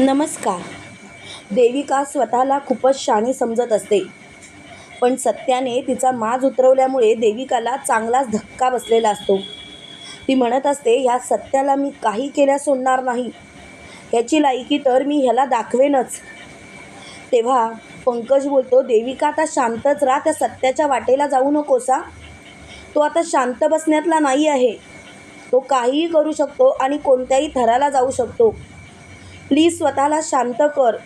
नमस्कार. देविका स्वतःला खूपच शाणी समजत असते. पण सत्याने तिचा माज उतरवल्यामुळे देविकाला चांगलाच धक्का बसलेला असतो. ती म्हणत असते ह्या सत्याला मी काही केल्यास सोडणार नाही. ह्याची लायकी तर मी ह्याला दाखवेनच. तेव्हा पंकज बोलतो देविका आता शांतच राहा त्या सत्याच्या वाटेला जाऊ नकोसा. तो आता शांत बसण्यातला नाही आहे. तो काहीही करू शकतो आणि कोणत्याही थराला जाऊ शकतो. प्लीज स्वतःला शांत कर.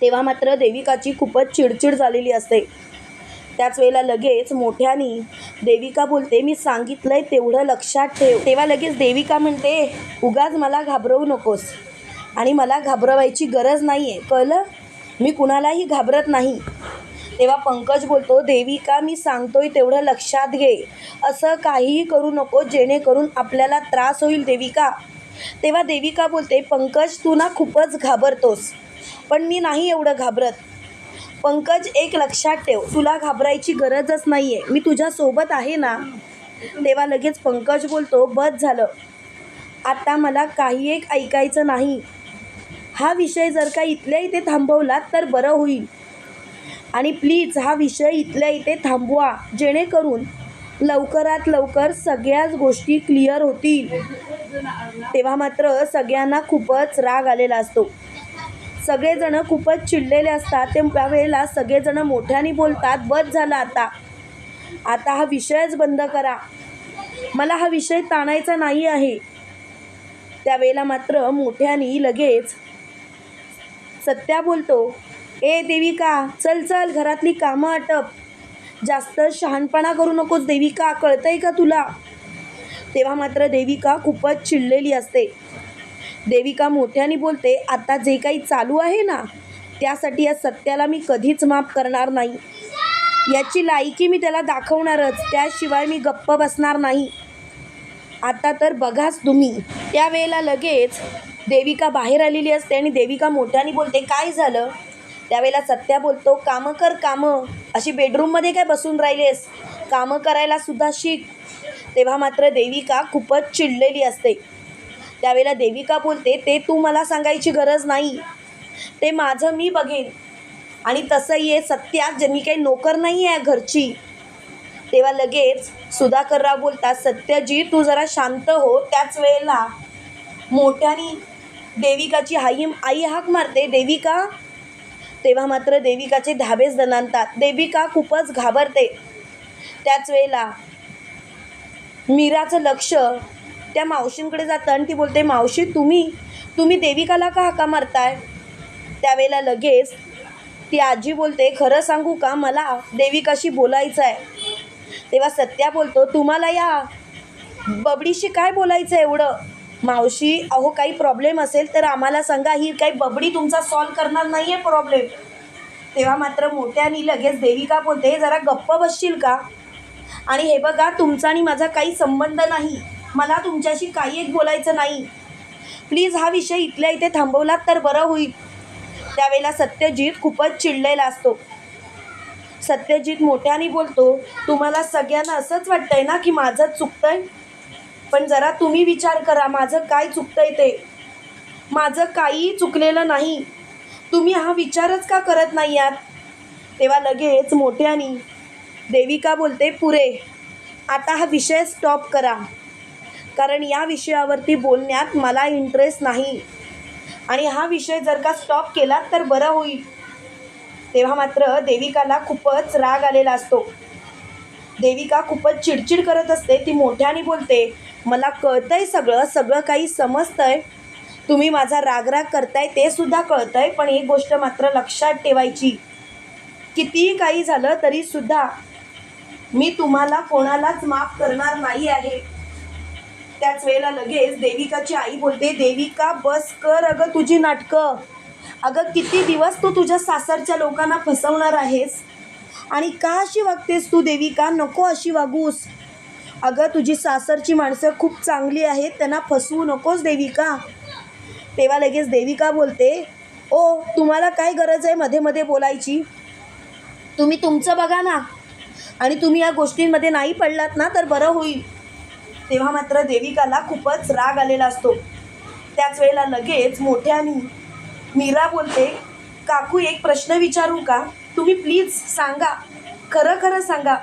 तेव्हा मात्र देविकाची खूपच चिडचिड झालेली असते. त्याच वेळेला लगेच मोठ्यानी देविका बोलते मी सांगितलंय तेवढं लक्षात ठेव. तेव्हा लगेच देविका म्हणते उगाच मला घाबरवू नकोस आणि मला घाबरवायची गरज नाही आहे कळलं? मी कुणालाही घाबरत नाही. तेव्हा पंकज बोलतो देविका मी सांगतोय तेवढं लक्षात घे. असं काहीही करू नको जेणेकरून आपल्याला त्रास होईल देविका. तेव्हा देविका बोलते पंकज तू ना खूपच घाबरतोस. पण मी नाही एवढं घाबरत. पंकज एक लक्षात ठेव तुला घाबरायची गरजच नाही आहे मी तुझ्यासोबत आहे ना? तेव्हा लगेच पंकज बोलतो बस झालं. आता मला काही एक ऐकायचं नाही. हा विषय जर का इथल्या इथे थांबवलात तर बरं होईल. आणि प्लीज हा विषय इथल्या इथे थांबवा. जेणेकरून लवकरात लवकर सगळ्याच गोष्टी क्लिअर होतील. तेव्हा मात्र सगळ्यांना खूपच राग आलेला असतो. सगळेजण खूपच चिडलेले असतात. ते त्यावेळेला सगळेजण मोठ्याने बोलतात बस झाला आता. आता हा विषयच बंद करा. मला हा विषय ताणायचा नाही आहे. त्यावेळेला मात्र मोठ्याने लगेच सत्या बोलतो ए देविका चल चल घरातली कामं आटप. जास्त शहाणपणा करू नकोस देविका. कळतंय का तुला? तेव्हा मात्र देविका खूपच चिडलेली असते. देविका मोठ्याने बोलते आता जे काही चालू आहे ना त्यासाठी या सत्याला मी कधीच माफ करणार नाही. याची लायकी मी त्याला दाखवणारच त्याशिवाय मी गप्प बसणार नाही. आता तर बघाच तुम्ही. त्यावेळेला लगेच देविका बाहेर आलेली असते आणि देविका मोठ्याने बोलते काय झालं? त्यावेळेला सत्या बोलतो कामं कर कामं. अशी बेडरूममध्ये काय बसून राहिलेस? कामं करायला सुद्धा शिक. तेव्हा मात्र देविका खूपच चिडलेली असते. त्यावेळेला देविका बोलते ते तू मला सांगायची गरज नाही. ते माझं मी बघेन. आणि तसंही आहे सत्या जे मी काही नोकर नाही आहे घरची. तेव्हा लगेच सुधाकरराव बोलतात सत्यजी तू जरा शांत हो. त्याच वेळेला मोठ्यानी देविकाची आई आई हाक मारते. देविका तेव्हा मात्र देविकाचे धाबेच दणानतात देविका खूपच घाबरते. त्याच वेळेला मीराचं लक्ष त्या मावशींकडे जातं आणि ती बोलते मावशी तुम्ही तुम्ही देविकाला का हाका मारताय? त्यावेळेला लगेच ती आजी बोलते खरं सांगू का मला देविकाशी बोलायचं आहे तेव्हा सत्या बोलतो तुम्हाला या बबडीशी काय बोलायचं आहे एवढं? मावशी अहो काही प्रॉब्लेम असेल तर आम्हाला सांगा. ही काही बबडी तुमचा सॉल्व करणार नाही आहे प्रॉब्लेम तेव्हा मात्र मोठ्यानी लगेच देविका बोलते जरा गप्प बसशील का? आणि हे बघा तुमचा आणि माझा काही संबंध नाही. मला तुमच्याशी काही एक बोलायचं नाही. प्लीज हा विषय इथल्या इथे थांबवलात तर बरं होईल. त्यावेळेला सत्यजित खूपच चिडलेला असतो. सत्यजित मोठ्याने बोलतो तुम्हाला सगळ्यांना असंच वाटतंय ना की माझंच चुकतंय? पण जरा तुम्ही विचार करा माझं काय चुकतंय ते. माझं काहीही चुकलेलं नाही. तुम्ही हा विचारच का करत नाही आहात तेव्हा लगेच मोठ्यानी देविका बोलते पुरे आता हा विषय स्टॉप करा. कारण या विषयावरती बोलण्यात मला इंटरेस्ट नाही. आणि हा विषय जर का स्टॉप केला तर बरं होईल. तेव्हा मात्र देविकाला खूपच राग आलेला असतो. देविका खूपच चिडचिड करत असते ती मोठ्याने बोलते मला कळतंय सगळं सगळं काही समजतंय. तुम्ही माझा रागराग करताय ते सुद्धा कळतंय पण एक गोष्ट मात्र लक्षात ठेवायची. कितीही काही झालं तरीसुद्धा मी तुम्हाला कोणालाच माफ करणार नाही आहे. त्याच वेळेला लगेच देविकाची आई बोलते देविका बस कर अगं तुझी नाटकं. अगं किती दिवस तू तुझ्या सासरच्या लोकांना फसवणार आहेस? आणि का अशी वागतेस तू देविका? नको अशी वागूस. अगं तुझी सासरची माणसं खूप चांगली आहेत त्यांना फसवू नकोस देविका. तेव्हा लगेच देविका बोलते ओ तुम्हाला काय गरज आहे मध्ये मध्ये बोलायची? तुम्ही तुमचं बघा ना. आणि तुम्ही या गोष्टींमध्ये नाही पडलात ना तर बरं होईल. तेव्हा मात्र देविकाला खूपच राग आलेला असतो. त्याच वेळेला लगेच मोठ्यानी मीरा बोलते काकू एक प्रश्न विचारू का? तुम्ही प्लीज सांगा. खरं खरं सांगा.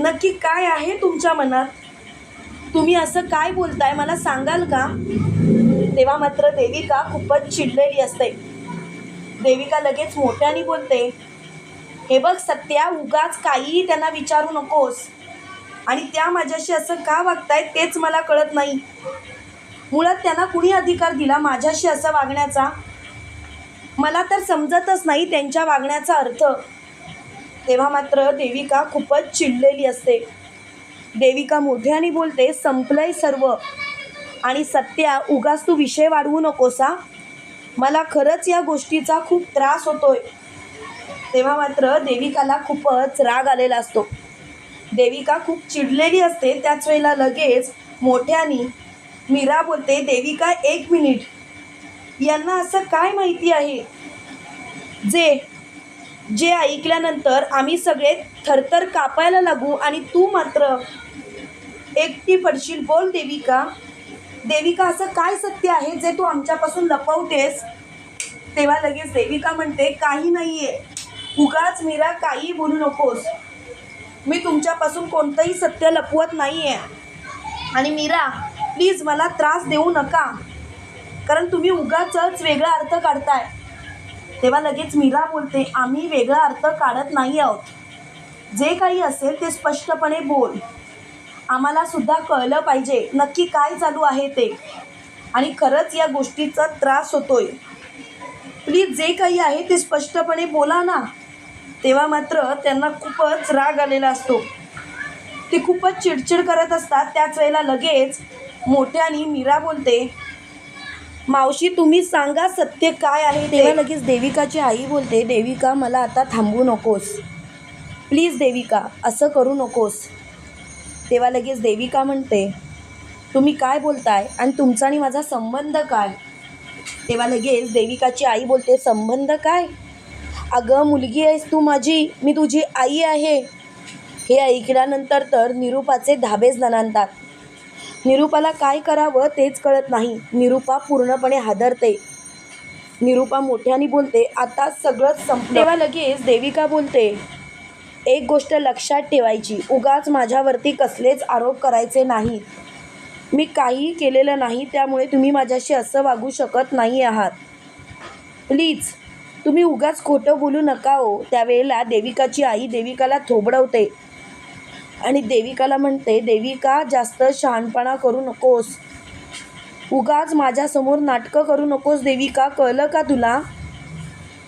नक्की काय आहे तुमच्या मनात? तुम्ही असं काय बोलताय? मला सांगाल का? तेव्हा मात्र देविका खूपच चिडलेली असते. देविका लगेच मोठ्याने बोलते हे बघ सत्या उगाच काहीही त्यांना विचारू नकोस. आणि त्या माझ्याशी असं का वागतायत तेच मला कळत नाही. मुळात त्यांना कुणी अधिकार दिला माझ्याशी असं वागण्याचा? मला तर समजतच नाही त्यांच्या वागण्याचा अर्थ. तेव्हा मात्र देविका खूपच चिडलेली असते. देविका मोठ्याने बोलते संपलंय सर्व. आणि सत्या उगाच तू विषय वाढवू नकोसा. मला खरंच या गोष्टीचा खूप त्रास होतोय. तेव्हा मात्र देविकाला खूपच राग आलेला असतो. देविका खूप चिडलेली असते. त्याच वेळेला लगेच मोठ्यानी मीरा बोलते देविका एक मिनिट. यांना असं काय माहिती आहे? जे जे ऐकल्यानंतर आम्ही सगळे थरथर कापायला लागू आणि तू मात्र एकटी पडशील. बोल देविका. देविका असं काय सत्य आहे जे तू आमच्यापासून लपवतेस? तेव्हा लगेच देविका म्हणते काही नाही आहे उगाच मीरा काही बोलू नकोस. मी तुमच्यापासून कोणतंही सत्य लपवत नाही आहे आणि मीरा प्लीज मला त्रास देऊ नका. कारण तुम्ही उगाचच वेगळा अर्थ काढताय. तेव्हा लगेच मीरा बोलते आम्ही वेगळा अर्थ काढत नाही आहोत. जे काही असेल ते स्पष्टपणे बोल. आम्हाला सुद्धा कळलं पाहिजे नक्की काय चालू आहे ते. आणि खरंच या गोष्टीचा त्रास होतोय. प्लीज जे काही आहे ते स्पष्टपणे बोला ना. तेव्हा मात्र त्यांना खूपच राग आलेला असतो. ते खूपच चिडचिड करत असतात. त्याच वेळेला लगेच मोठ्याने मीरा बोलते मावशी तुम्ही सांगा सत्य काय आहे तेव्हा लगेच देविकाची आई बोलते देविका मला आता थांबू नकोस. प्लीज देविका असं करू नकोस. तेव्हा लगेच देविका म्हणते तुम्ही काय बोलताय आणि तुमचा आणि माझा संबंध काय? तेव्हा लगेच देविकाची आई बोलते संबंध काय? अगं मुलगी आहेस तू माझी मी तुझी आई आहे. हे ऐकल्यानंतर तर निरूपाचे धाबेच जणांतात निरूपाला काय करावं तेच कळत नाही. निरूपा पूर्णपणे हादरते. निरूपा मोठ्याने बोलते आता सगळंच संपलं. तेव्हा लगेच देविका बोलते एक गोष्ट लक्षात ठेवायची उगाच माझ्यावरती कसलेच आरोप करायचे नाहीत मी काहीही केलेलं नाही त्यामुळे तुम्ही माझ्याशी असं वागू शकत नाही आहात. प्लीज तुम्ही उगाच खोटं बोलू नका हो. त्यावेळेला देविकाची आई देविकाला थोबडवते. आणि देविकाला म्हणते देविका जास्त शहाणपणा करू नकोस. उगाच माझ्यासमोर नाटकं करू नकोस देविका. कळलं का तुला?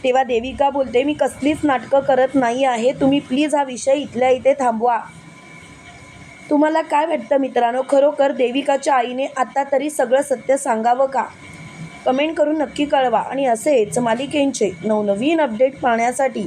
तेव्हा देविका बोलते मी कसलीच नाटकं करत नाही आहे. तुम्ही प्लीज हा विषय इथल्या इथे थांबवा. तुम्हाला काय वाटतं मित्रांनो? खरोखर देविकाच्या आईने आत्ता तरी सगळं सत्य सांगावं का? कमेंट करून नक्की कळवा. आणि असेच मालिकेंचे नवनवीन अपडेट पाहण्यासाठी